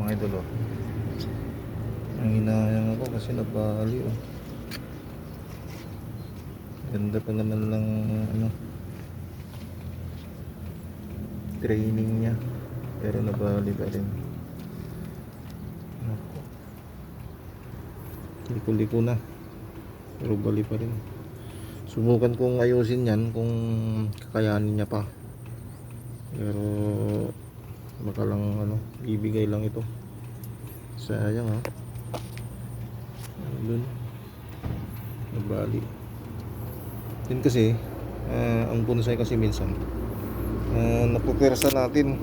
Mga idol oh. Ang hinayang ako kasi nabali oh. Ganda pa naman ng ano training niya. Pero nabali pa rin. Ako. Liko-liko na. Pero bali pa rin. Subukan kong ayusin yan kung kakayanin niya pa. Pero baka lang ano, ibigay lang ito. Sayang ha. Doon. Nabali. Yun kasi, ah, ang bonsai kasi minsan, uh, napupersa natin.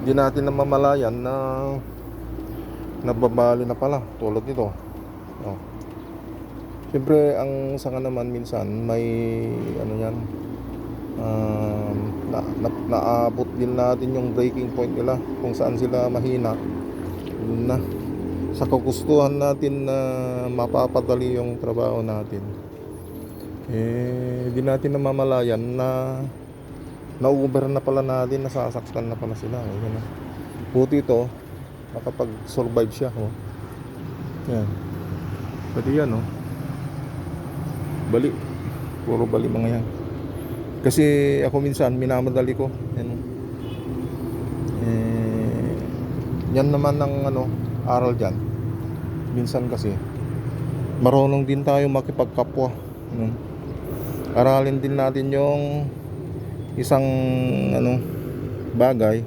Hindi natin namamalayan na nababali na pala tulad nito. Oh. Siyempre, ang sanga naman minsan may ano yan, um, na, na, naabot din natin yung breaking point nila kung saan sila mahina. Na. Sa kagustuhan natin na mapapadali yung trabaho natin eh di natin namamalayan na na-over na pala natin nasasaktan na pala sila eh, na. buti ito nakapag survive siya oh. yan. Pwede yan oh. Bali. Puro bali mga yan kasi ako minsan minamadali ko. Yan. Eh, yan naman ng ano, aral diyan. Minsan kasi marunong din tayo makipagkapwa. Ano? Aralin din natin yung isang ano bagay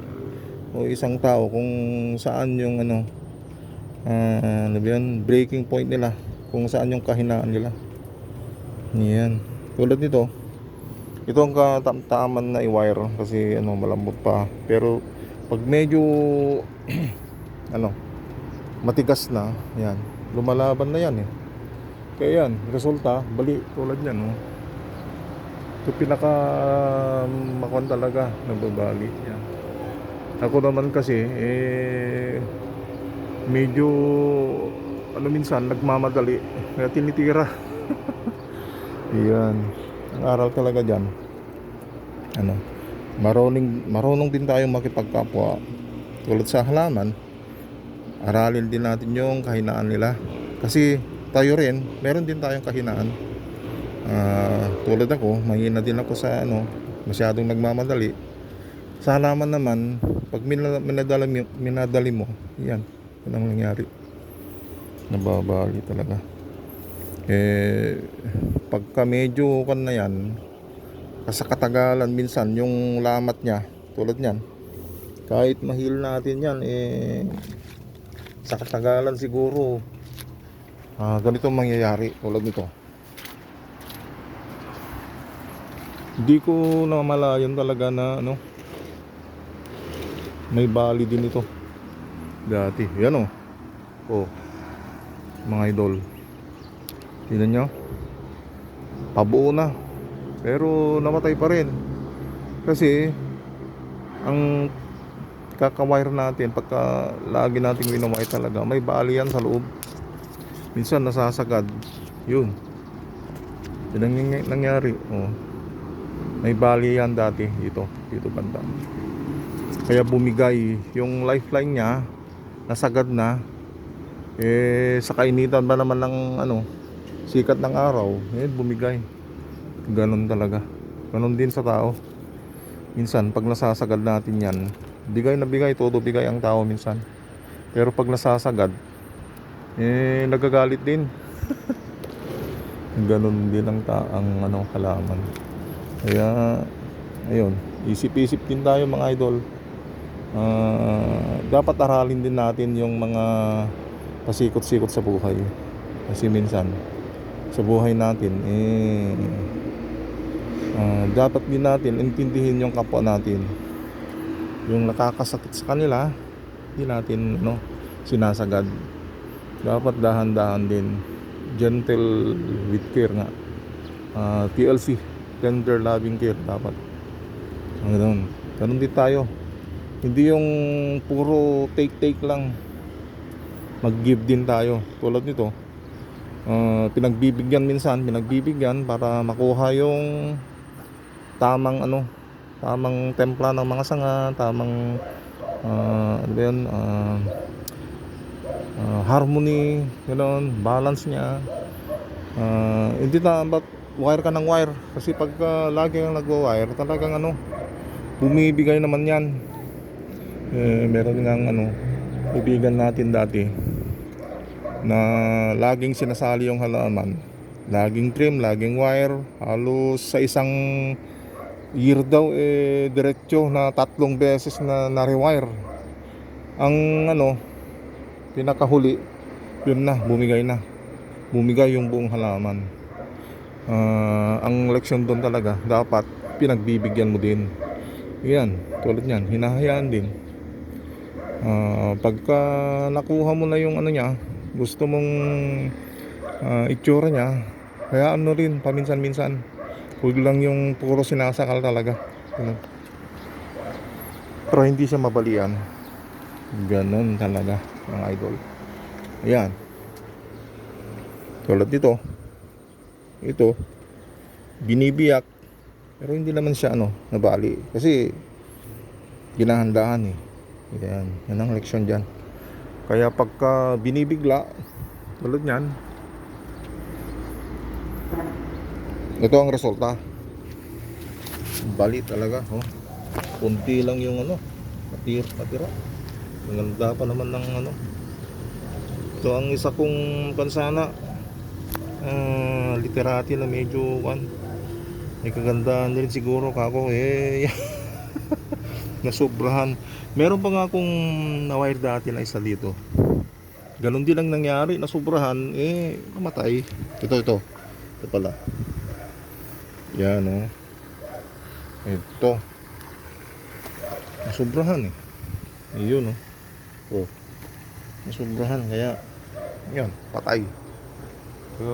o isang tao kung saan yung ano ah, ano ba yun, breaking point nila kung saan yung kahinaan nila. Yan. Tulad nito, ito ang katamtaman na i-wire kasi ano malambot pa. Pero pag medyo ano matigas na, yan. Lumalaban na yan eh. Kaya yan, resulta, bali tulad yan, no. Ito pinaka makon talaga nagbabali yan. Ako naman kasi eh medyo ano minsan nagmamadali kaya tinitira. yan ang aral talaga dyan ano marunong marunong din tayo makipagkapwa. Tulad sa halaman aralin din natin yung kahinaan nila. Kasi tayo rin meron din tayong kahinaan. Ah, tulad ako mahina din ako sa ano masyadong nagmamadali. Sa halaman naman pag mina- minadali, minadali mo yan yan ang nangyari. Nababali talaga eh pagka medyo kan na yan sa katagalan minsan yung lamat niya tulad niyan. Kahit mahil natin yan eh sa katagalan siguro ah, ganito ang mangyayari tulad nito. Hindi ko namalayan talaga na ano may bali din ito. Dati yan oh. Oh mga idol Tingnan nyo. Pabuo na. Pero namatay pa rin. Kasi ang kakawire natin pagka lagi nating winamay talaga may bali yan sa loob. Minsan nasasagad. Yun. Yun ang nangy- nangyari. Oh. may bali yan dati. Dito dito banda. Kaya bumigay. Yung lifeline niya nasagad na. Eh sa kainitan ba naman ng ano sikat ng araw, eh, bumigay. Ganon talaga. Ganon din sa tao. Minsan, pag nasasagad natin yan, bigay na bigay, todo bigay ang tao minsan. Pero pag nasasagad, eh, nagagalit din. Ganon din ang, ta ang ano, halaman. Kaya, ayun, isip-isip din tayo mga idol. Ah, dapat aralin din natin yung mga pasikot-sikot sa buhay. Kasi minsan, sa buhay natin eh ah, dapat din natin intindihin yung kapwa natin. Yung nakakasakit sa kanila hindi natin no sinasagad. Dapat dahan-dahan din. Gentle with care nga. Ah, TLC tender loving care dapat. Ang ganun. Ganun din tayo. Hindi yung puro take take lang. Mag give din tayo. Tulad nito uh, pinagbibigyan minsan pinagbibigyan para makuha yung tamang ano tamang templa ng mga sanga tamang ba yun, ah, ah, harmony, gano'n, balance niya. Ah, hindi na ba't wire ka ng wire? Kasi pagka lagi kang nagwa-wire talagang ano bumibigay naman yan. Eh, meron nga ano ibigan natin dati na laging sinasali yung halaman. Laging trim, laging wire. Halos sa isang year daw eh diretso na tatlong beses na na-rewire. Ang ano pinakahuli yun na bumigay na. Bumigay yung buong halaman. Ah, ang leksyon doon talaga dapat pinagbibigyan mo din. Yan tulad yan hinahayaan din. Ah, pagka nakuha mo na yung ano niya gusto mong ah, itsura niya kaya ano rin paminsan-minsan. Huwag lang yung puro sinasakal talaga. Ganun. pero hindi siya mabalian ganon talaga mga idol. Ayan. Tulad dito. Ito binibiyak pero hindi naman siya ano nabali. Kasi ginahandaan eh. Yan yan ang leksyon dyan kaya pagka binibigla tulad nyan ito ang resulta. Bali talaga oh. kunti lang yung ano natira, natira ang ganda pa naman ng ano. Ito ang isa kong kansana ah, literati na medyo kan may kagandahan din siguro kako eh nasobrahan meron pa nga akong na-wire dati na isa dito. Ganun din ang nangyari nasobrahan eh namatay. Ito ito. Ito pala. Yan oh. Ito. Nasobrahan eh. Ayun oh. Oh. Nasobrahan kaya yan patay. So,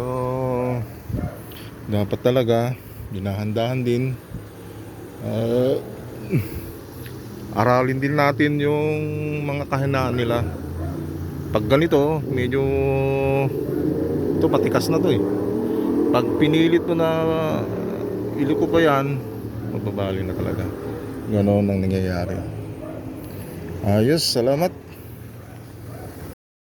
dapat talaga dinahandahan din. Uh, aralin din natin yung mga kahinaan nila. Pag ganito, medyo ito matikas na to eh. Pag pinilit mo na iliko pa yan, magbabali na talaga. Ganon ang nangyayari. Ayos, salamat.